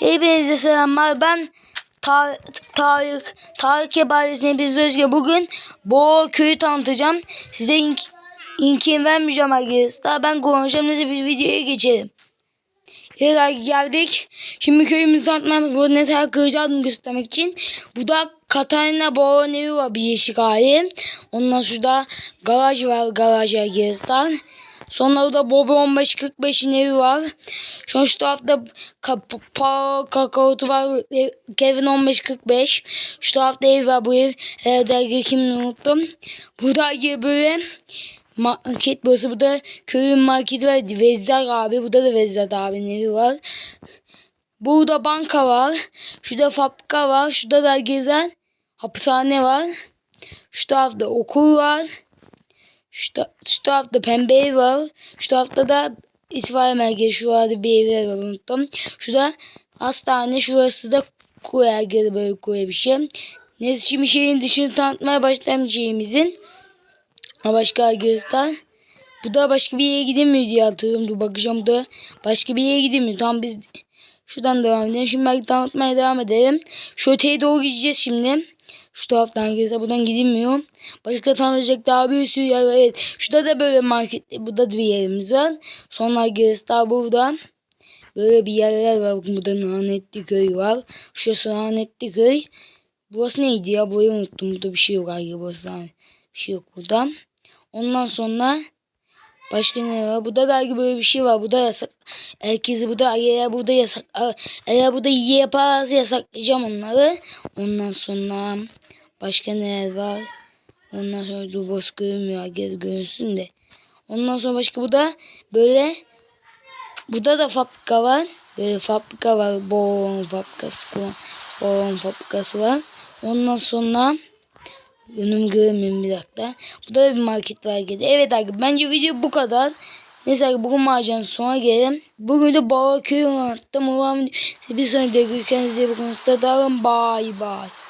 Hepinize selamlar. Ben Tar Tarık Tarık Kebalesi'ne biz Özge. Bugün Boğa köyü tanıtacağım. Size ink inkini vermeyeceğim arkadaşlar. Ben konuşacağım. Neyse bir videoya geçelim. Evet geldik. Şimdi köyümüzü tanıtmam. Bu ne kadar kıracağını göstermek için. Bu da Katarina Boğa'nın evi var bir yeşil hali. Ondan şurada garaj var. Garaj arkadaşlar. Sonra burada Bobby 1545'in evi var. Şu an şu tarafta ka kakaotu var. E, Kevin 1545. Şu tarafta ev var bu ev. Herhalde kimini unuttum. Burada böyle market burası. Burada köyün marketi var. Vezzar abi. Burada da Vezzar abinin evi var. Burada banka var. Şurada fabrika var. Şurada da gezen hapishane var. Şu tarafta okul var. Şu, şu tarafta pembe ev var. Şu tarafta da itfaiye merkezi. Şu arada bir evler var unuttum. Şurada hastane. Şurası da koya gibi böyle koya bir şey. Neyse şimdi şeyin dışını tanıtmaya başlayalım başka göster. Bu da başka bir yere gidemiyor diye hatırlıyorum. Dur bakacağım da başka bir yere gidemiyor. Tamam biz şuradan devam edelim. Şimdi belki tanıtmaya devam edelim. Şu öteye doğru gideceğiz şimdi. Şu taraftan gelse buradan gidilmiyor. Başka tanıyacak daha bir sürü yer var. Evet. Şurada da böyle market. Burada da bir yerimiz var. Sonra gerisi daha burada. Böyle bir yerler var. Bakın burada Nanetli köy var. Şurası Nanetli köy. Burası neydi ya? Burayı unuttum. Burada bir şey yok galiba. Burası bir şey yok burada. Ondan sonra Başka ne var? Burada da böyle bir şey var. Bu da yasak. Herkesi bu da eğer burada yasak. Eğer burada iyi yaparsa yasaklayacağım onları. Ondan sonra başka neler var? Ondan sonra dur boş görünmüyor. Herkes görünsün de. Ondan sonra başka bu da böyle burada da fabrika var. Böyle fabrika var. Boğum fabrikası falan. Boğum fabrikası var. Ondan sonra Önüm görmüyorum bir dakika. Burada da bir market var gibi. Evet arkadaşlar bence video bu kadar. Neyse bugün maceranın sona gelelim. Bugün de Bağ köyü anlattım. Umarım bir sonraki görüşürüz. İyi bakın. Bye bye.